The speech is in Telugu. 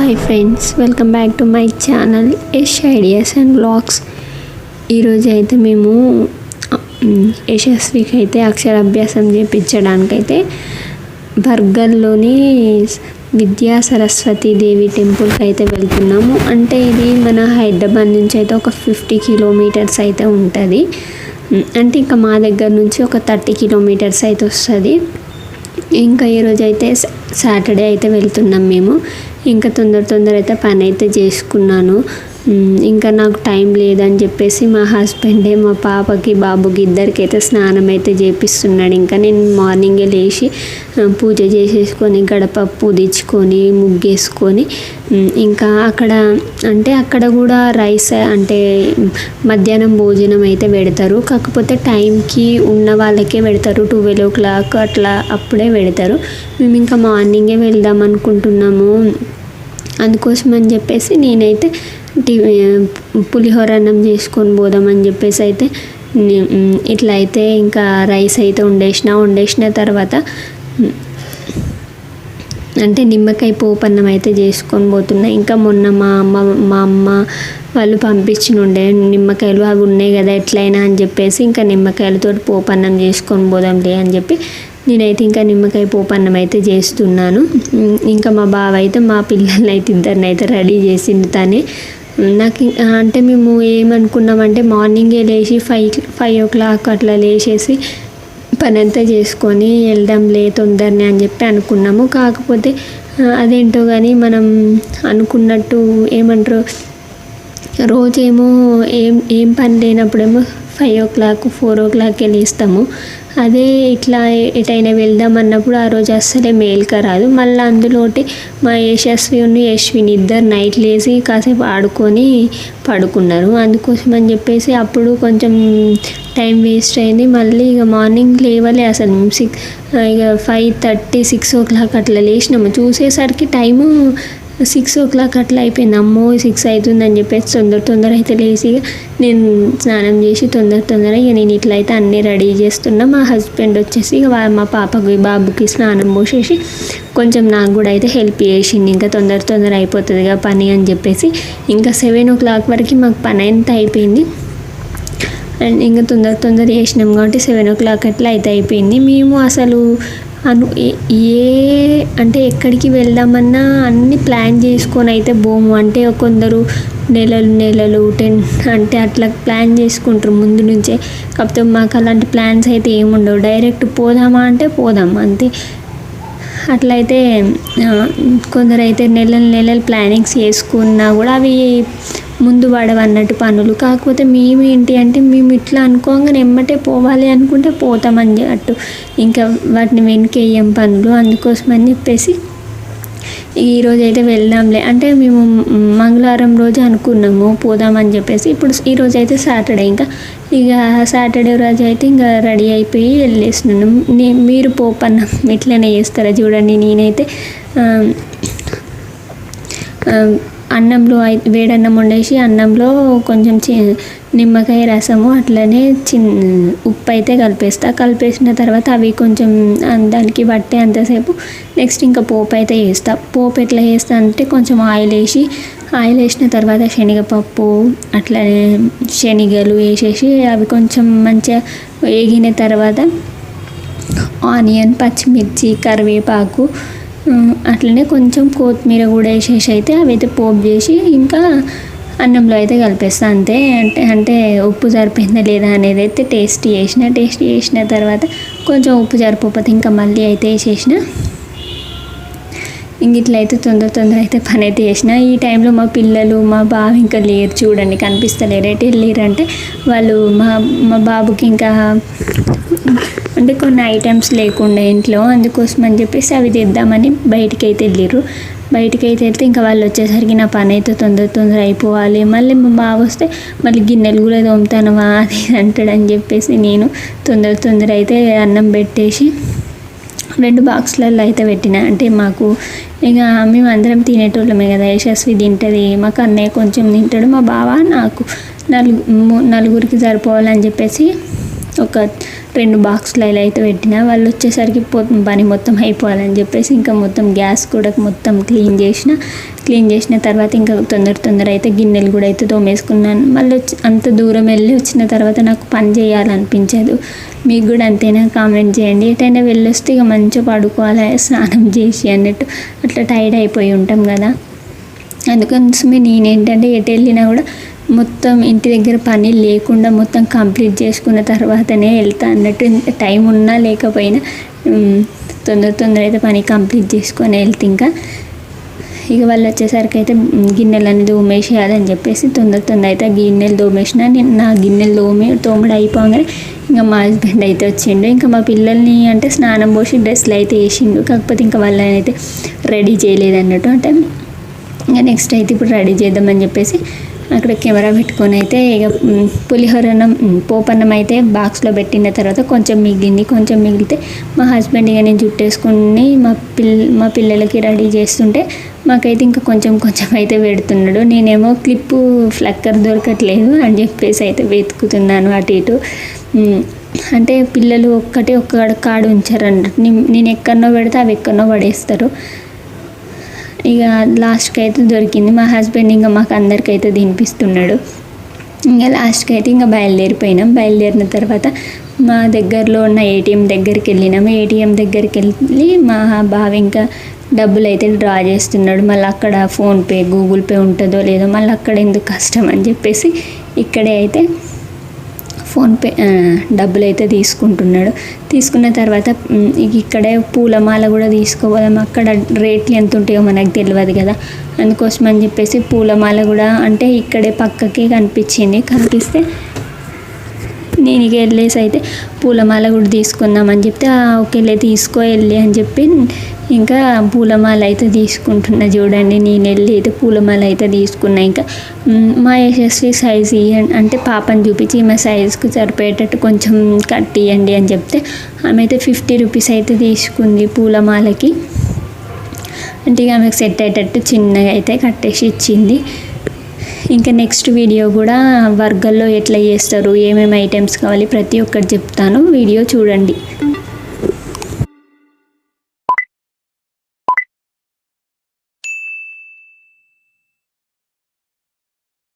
Hi friends welcome back to my channel Yash ideas and blogs ఈరోజు అయితే మేము యశస్వికి అయితే అక్షరాభ్యాసం చేయించడానికైతే బర్గర్లోని విద్యా సరస్వతి దేవి టెంపుల్కి అయితే వెళ్తున్నాము. అంటే ఇది మన హైదరాబాద్ నుంచి అయితే ఒక ఫిఫ్టీ కిలోమీటర్స్ అయితే ఉంటుంది. అంటే ఇంకా మా దగ్గర నుంచి ఒక థర్టీ కిలోమీటర్స్ అయితే వస్తుంది. ఇంకా ఈరోజు అయితే సాటర్డే అయితే వెళ్తున్నాం మేము. ఇంకా తొందర తొందర అయితే పని అయితే చేసుకున్నాను. ఇంకా నాకు టైం లేదని చెప్పేసి మా హస్బెండే మా పాపకి బాబుకి ఇద్దరికి అయితే స్నానం అయితే చేపిస్తున్నాడు. ఇంకా నేను మార్నింగే లేచి పూజ చేసేసుకొని గడప పూదించుకొని ముగ్గేసుకొని ఇంకా అక్కడ అంటే అక్కడ కూడా రైస్ అంటే మధ్యాహ్నం భోజనం అయితే పెడతారు. కాకపోతే టైంకి ఉన్న వాళ్ళకే పెడతారు. ట్వెల్వ్ ఓ క్లాక్ అట్లా అప్పుడే పెడతారు. మేము ఇంకా మార్నింగే వెళ్దాం అనుకుంటున్నాము. అందుకోసం అని చెప్పేసి నేనైతే పులిహోర అన్నం చేసుకొని పోదామని చెప్పేసి అయితే ఇట్లా అయితే ఇంకా రైస్ అయితే వండేసిన వండేసిన తర్వాత అంటే నిమ్మకాయ పోపు అన్నం అయితే చేసుకొని పోతున్నా. ఇంకా మొన్న మా అమ్మ మా అమ్మ వాళ్ళు పంపించిన ఉండే నిమ్మకాయలు అవి ఉన్నాయి కదా ఎట్లయినా అని చెప్పేసి ఇంకా నిమ్మకాయలతో పోపు అన్నం చేసుకొని పోదాంలే అని చెప్పి నేనైతే ఇంకా నిమ్మకాయ పోపు అన్నం అయితే చేస్తున్నాను. ఇంకా మా బావ అయితే మా పిల్లల్ని అయితే ఇద్దరిని అయితే రెడీ చేసింది తనే. నాకు అంటే మేము ఏమనుకున్నామంటే మార్నింగే లేచి ఫైవ్ ఫైవ్ ఓ క్లాక్ అట్లా లేచేసి పని అంతా చేసుకొని వెళ్దాంలే తొందరనే అని చెప్పి అనుకున్నాము. కాకపోతే అదేంటో కానీ మనం అనుకున్నట్టు ఏమంటారు? రోజేమో ఏం ఏం పని లేనప్పుడేమో ఫైవ్ ఓ క్లాక్ ఫోర్ ఓ క్లాక్కి లేస్తాము అదే ఇట్లా ఎటైనా వెళ్దాం అన్నప్పుడు ఆ రోజు అస్సలే మేల్క రాదు. మళ్ళీ అందులోటి మా యశస్విని యశ్విని ఇద్దరు నైట్ లేచి కాసేపు ఆడుకొని పడుకున్నారు. అందుకోసం అని చెప్పేసి అప్పుడు కొంచెం టైం వేస్ట్ అయింది. మళ్ళీ ఇక మార్నింగ్ లేవలే అసలు. సిక్స్ ఇక five thirty six o'clock అట్లా లేచినాము. చూసేసరికి టైము సిక్స్ ఓ క్లాక్ అట్లా అయిపోయింది. అమ్మో సిక్స్ అవుతుందని చెప్పేసి తొందర తొందర అయితే లేచి ఇక నేను స్నానం చేసి తొందర తొందర ఇక నేను ఇట్లా అయితే అన్నీ రెడీ చేస్తున్నా. మా హస్బెండ్ వచ్చేసి ఇక మా పాపకి బాబుకి స్నానం పోసేసి కొంచెం నాకు కూడా అయితే హెల్ప్ చేసింది ఇంకా తొందర తొందర అయిపోతుంది పని అని చెప్పేసి. ఇంకా సెవెన్ ఓ క్లాక్ వరకు మాకు పని అంతా అయిపోయింది. అండ్ ఇంకా తొందర తొందర చేసినాం కాబట్టి సెవెన్ ఓ క్లాక్ అట్లా అయితే అయిపోయింది. మేము అసలు అను ఏ- అంటే ఎక్కడికి వెళ్దామన్నా అన్ని ప్లాన్ చేసుకొని అయితే పోము అంటే కొందరు నెలలు నెలలు టెన్ అంటే అట్లా ప్లాన్ చేసుకుంటారు ముందు నుంచే. కాకపోతే మాకు అలాంటి ప్లాన్స్ అయితే ఏముండవు డైరెక్ట్ పోదామా అంటే పోదాం అంతే. అట్లయితే కొందరైతే నెలలు నెలలు ప్లానింగ్స్ చేసుకున్నా కూడా అవి ముందు వాడవన్నట్టు పనులు. కాకపోతే మేము ఏంటి అంటే మేము ఇట్లా అనుకోగానే ఎమ్మటే పోవాలి అనుకుంటే పోతామని అట్టు ఇంకా వాటిని వెనకేయం పనులు అందుకోసం అని చెప్పేసి ఈరోజు అయితే వెళ్దాంలే. అంటే మేము మంగళవారం రోజు అనుకున్నాము పోదామని చెప్పేసి. ఇప్పుడు ఈరోజు అయితే సాటర్డే ఇంకా. ఇక సాటర్డే రోజు అయితే ఇంకా రెడీ అయిపోయి వెళ్ళేస్తున్నాను నే మీరు పోపన్న ఇట్లనే చేస్తారా చూడండి నేనైతే. అన్నంలో వేడన్నం వండేసి అన్నంలో కొంచెం చి నిమ్మకాయ రసము అట్లనే చిన్ ఉప్పు అయితే కలిపేస్తా. కలిపేసిన తర్వాత అవి కొంచెం దానికి పట్టే అంతసేపు నెక్స్ట్ ఇంకా పోపు అయితే వేస్తా. పోపు ఎట్లా వేస్తా అంటే కొంచెం ఆయిల్ వేసి ఆయిల్ వేసిన తర్వాత శనగపప్పు అట్లనే శనగలు వేసేసి అవి కొంచెం మంచిగా వేగిన తర్వాత ఆనియన్ పచ్చిమిర్చి కరివేపాకు అట్లనే కొంచెం కొత్తిమీర కూడా వేసేసి అయితే అవి అయితే పోపు చేసి ఇంకా అన్నంలో అయితే కలిపేస్తా. అంతే అంటే అంటే ఉప్పు సరిపోయిందా లేదా అనేది అయితే టేస్ట్ చేసిన టేస్ట్ చేసిన తర్వాత కొంచెం ఉప్పు సరిపోతే ఇంకా మళ్ళీ అయితే వేసేసిన. ఇంక ఇట్లా అయితే తొందర తొందర అయితే పని అయితే చేసిన. ఈ టైంలో మా పిల్లలు మా బావ ఇంకా లేరు చూడండి కనిపిస్తలేరు. ఎటు వెళ్ళారంటే వాళ్ళు మా మా బాబుకి ఇంకా అంటే కొన్ని ఐటమ్స్ లేకుండా ఇంట్లో అందుకోసం అని చెప్పేసి అవి తెద్దామని బయటికి అయితే వెళ్ళారు బయటికి అయితే వెళ్తే ఇంకా వాళ్ళు వచ్చేసరికి నా పని అయితే తొందర తొందర అయిపోవాలి. మళ్ళీ మా బావ వస్తే మళ్ళీ గిన్నెలు కూడా తోముతానవా అది అంటాడని చెప్పేసి నేను తొందర తొందర అయితే అన్నం పెట్టేసి రెండు బాక్స్లలో అయితే పెట్టిన. అంటే మాకు ఇక మేము అందరం తినేటోళ్ళమే కదా యశస్వి తింటుంది మాకు అన్నయ్య కొంచెం తింటాడు మా బావ నాకు నలుగు నలుగురికి సరిపోవాలని చెప్పేసి ఒక రెండు బాక్సులు ఇలా అయితే పెట్టిన వాళ్ళు వచ్చేసరికి పో పని మొత్తం అయిపోవాలని చెప్పేసి ఇంకా మొత్తం గ్యాస్ కూడా మొత్తం క్లీన్ చేసిన క్లీన్ చేసిన తర్వాత ఇంకా తొందర తొందర అయితే గిన్నెలు కూడా అయితే తోమేసుకున్నాను. మళ్ళీ వచ్చి అంత దూరం వెళ్ళి వచ్చిన తర్వాత నాకు పని చేయాలనిపించదు. మీకు కూడా అంతేనా? కామెంట్ చేయండి. ఎటైనా వెళ్ళొస్తే ఇక మంచిగా పడుకోవాలి? స్నానం చేసి అన్నట్టు అట్లా టైర్డ్ అయిపోయి ఉంటాం కదా. అందుకోసమే నేనేంటంటే ఎటు వెళ్ళినా కూడా మొత్తం ఇంటి దగ్గర పని లేకుండా మొత్తం కంప్లీట్ చేసుకున్న తర్వాతనే వెళ్తా అన్నట్టు టైం ఉన్నా లేకపోయినా తొందర తొందర అయితే పని కంప్లీట్ చేసుకొని వెళ్తే ఇంకా. ఇక వాళ్ళు వచ్చేసరికి అయితే గిన్నెలన్నీ తోమేసేయాలని చెప్పేసి తొందర తొందర అయితే ఆ గిన్నెలు తోమేసిన నేను నా గిన్నెలు తోమి తోముడు అయిపోగానే ఇంకా మా హస్బెండ్ అయితే వచ్చిండు. ఇంకా మా పిల్లల్ని అంటే స్నానం పోసి డ్రెస్సులు అయితే వేసిండు. కాకపోతే ఇంకా వాళ్ళని అయితే రెడీ చేయలేదు అన్నట్టు. అంటే ఇంకా నెక్స్ట్ అయితే ఇప్పుడు రెడీ చేద్దామని చెప్పేసి అక్కడ కెమెరా పెట్టుకొని అయితే ఇక పులిహోరన్నం పోపన్నం అయితే బాక్స్లో పెట్టిన తర్వాత కొంచెం మిగిలింది. కొంచెం మిగిలితే మా హస్బెండ్ ఇక నేను జుట్టేసుకుని మా పిల్ల మా పిల్లలకి రెడీ చేస్తుంటే మాకైతే ఇంకా కొంచెం కొంచెం అయితే పెడుతున్నాడు. నేనేమో క్లిప్పు ఫ్లక్కర్ దొరకట్లేదు అని చెప్పేసి అయితే వెతుకుతున్నాను అటు ఇటు. అంటే పిల్లలు ఒక్కటే ఒక్క కాడు ఉంచారు అన్నట్టు నేను ఎక్కడనో పెడితే అవి ఎక్కడనో పడేస్తారు. ఇక లాస్ట్కి అయితే దొరికింది. మా హస్బెండ్ ఇంకా మాకు అందరికైతే తినిపిస్తున్నాడు. ఇంకా లాస్ట్కి అయితే ఇంకా బయలుదేరిపోయినాం. బయలుదేరిన తర్వాత మా దగ్గరలో ఉన్న ఏటీఎం దగ్గరికి వెళ్ళినాం. ఏటీఎం దగ్గరికి వెళ్ళి మా బావ ఇంకా డబ్బులు అయితే డ్రా చేస్తున్నాడు. మళ్ళీ అక్కడ ఫోన్పే గూగుల్ పే ఉంటుందో లేదో మళ్ళీ అక్కడ ఎందుకు కష్టం అని చెప్పేసి ఇక్కడే అయితే ఫోన్పే డబ్బులు అయితే తీసుకుంటున్నాడు. తీసుకున్న తర్వాత ఇక్కడే పూలమాల కూడా తీసుకోపోదాం అక్కడ రేట్లు ఎంత ఉంటాయో మనకు తెలియదు కదా. అందుకోసం అని చెప్పేసి పూలమాల కూడా అంటే ఇక్కడే పక్కకి కనిపించింది. కనిపిస్తే నేను ఇక వెళ్ళేసి అయితే పూలమాల కూడా తీసుకుందామని చెప్తే "ఆ, ఓకేలే తీసుకో వెళ్ళి అని చెప్పి ఇంకా పూలమాల అయితే తీసుకుంటున్నా చూడండి. నేను వెళ్ళి అయితే పూలమాల అయితే తీసుకున్నా. ఇంకా మా యశస్వి సైజ్ ఇవ్వండి అంటే పాపని చూపించి మా సైజుకి సరిపోయేటట్టు కొంచెం కట్ ఇవ్వండి అని చెప్తే ఆమె అయితే ఫిఫ్టీ రూపీస్ అయితే తీసుకుంది పూలమాలకి. అంటే ఇక ఆమెకు సెట్ అయ్యేటట్టు చిన్నగా అయితే కట్టేసి ఇచ్చింది. ఇంకా నెక్స్ట్ వీడియో కూడా వర్గల్లో ఎట్లా చేస్తారు ఏమేమి ఐటమ్స్ కావాలి ప్రతి ఒక్కటి చెప్తాను. వీడియో చూడండి.